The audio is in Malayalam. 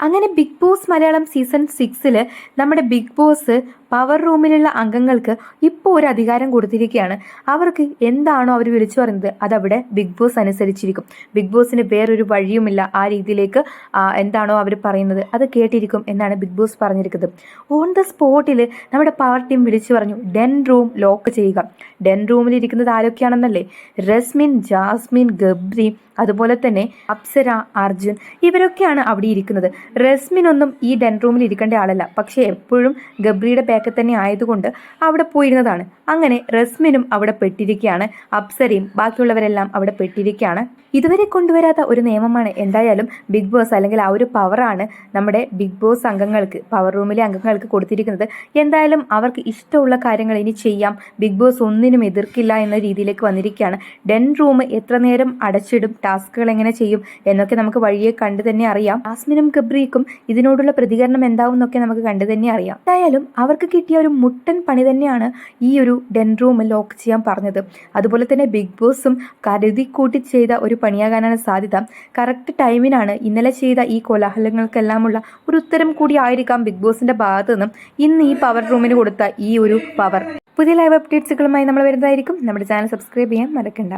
അങ്ങനെ ബിഗ് ബോസ് മലയാളം സീസൺ സിക്സിൽ നമ്മുടെ ബിഗ് ബോസ് പവർ റൂമിലുള്ള അംഗങ്ങൾക്ക് ഇപ്പോൾ ഒരു അധികാരം കൊടുത്തിരിക്കുകയാണ്. അവർക്ക് എന്താണോ അവർ വിളിച്ചു പറയുന്നത് അതവിടെ ബിഗ് ബോസ് അനുസരിച്ചിരിക്കും. ബിഗ് ബോസിന് വേറൊരു വഴിയുമില്ല. ആ രീതിയിലേക്ക് എന്താണോ അവർ പറയുന്നത് അത് കേട്ടിരിക്കും എന്നാണ് ബിഗ് ബോസ് പറഞ്ഞിരിക്കുന്നത്. ഓൺ ദ സ്പോട്ടിൽ നമ്മുടെ പവർ ടീം വിളിച്ചു പറഞ്ഞു ഡെൻ റൂം ലോക്ക് ചെയ്യുക. ഡെൻ റൂമിൽ ഇരിക്കുന്നത് ആരൊക്കെയാണെന്നല്ലേ? റസ്മിൻ ജാസ്മിൻ ഗബ്രി അതുപോലെ തന്നെ അപ്സര അർജുൻ ഇവരൊക്കെയാണ് അവിടെ ഇരിക്കുന്നത്. റസ്മിൻ ഒന്നും ഈ ഡെൻ റൂമിൽ ഇരിക്കേണ്ട ആളല്ല. പക്ഷേ എപ്പോഴും ഗബ്രിയുടെ ബാക്കിൽ തന്നെ ആയതുകൊണ്ട് അവിടെ പോയിരുന്നതാണ്. അങ്ങനെ റസ്മിനും അവിടെ പെട്ടിരിക്കുകയാണ് അപ്സരയും ബാക്കിയുള്ളവരെല്ലാം അവിടെ പെട്ടിരിക്കുകയാണ് ഇതുവരെ കൊണ്ടുവരാത്ത ഒരു നിയമമാണ് എന്തായാലും ബിഗ് ബോസ് അല്ലെങ്കിൽ ആ ഒരു പവറാണ് നമ്മുടെ ബിഗ് ബോസ് അംഗങ്ങൾക്ക് പവർ റൂമിലെ അംഗങ്ങൾക്ക് കൊടുത്തിരിക്കുന്നത്. എന്തായാലും അവർക്ക് ഇഷ്ടമുള്ള കാര്യങ്ങൾ ഇനി ചെയ്യാം. ബിഗ് ബോസ് ഒന്നിനും എതിർക്കില്ല എന്ന രീതിയിലേക്ക് വന്നിരിക്കുകയാണ്. ഡെൻ റൂം എത്ര നേരം അടച്ചിടും ടാസ്കുകൾ എങ്ങനെ ചെയ്യും എന്നൊക്കെ നമുക്ക് വഴിയെ കണ്ടു തന്നെ അറിയാം. ആസ്മിനും ഗബ്രീക്കും ഇതിനോടുള്ള പ്രതികരണം എന്താവും എന്നൊക്കെ നമുക്ക് കണ്ടു തന്നെ അറിയാം. എന്തായാലും അവർക്ക് കിട്ടിയ ഒരു മുട്ടൻ പണി തന്നെയാണ് ഈ ഒരു ഡെൻ റൂം ലോക്ക് ചെയ്യാൻ പറഞ്ഞത്. അതുപോലെ തന്നെ ബിഗ് ബോസും കരുതി കൂട്ടി ചെയ്ത ഒരു പണിയാകാനാണ് സാധ്യത. കറക്റ്റ് ടൈമിനാണ് ഇന്നലെ ചെയ്ത ഈ കോലാഹലങ്ങൾക്കെല്ലാമുള്ള ഒരു ഉത്തരം കൂടി ആയിരിക്കാം ബിഗ് ബോസിന്റെ ഭാഗത്തു നിന്നും ഇന്ന് ഈ പവർ റൂമിന് കൊടുത്ത ഈ ഒരു പവർ. പുതിയ ലൈവ് അപ്ഡേറ്റ്സുകളുമായി നമ്മൾ വരുന്നതായിരിക്കും. നമ്മുടെ ചാനൽ സബ്സ്ക്രൈബ് ചെയ്യാൻ മറക്കണ്ട.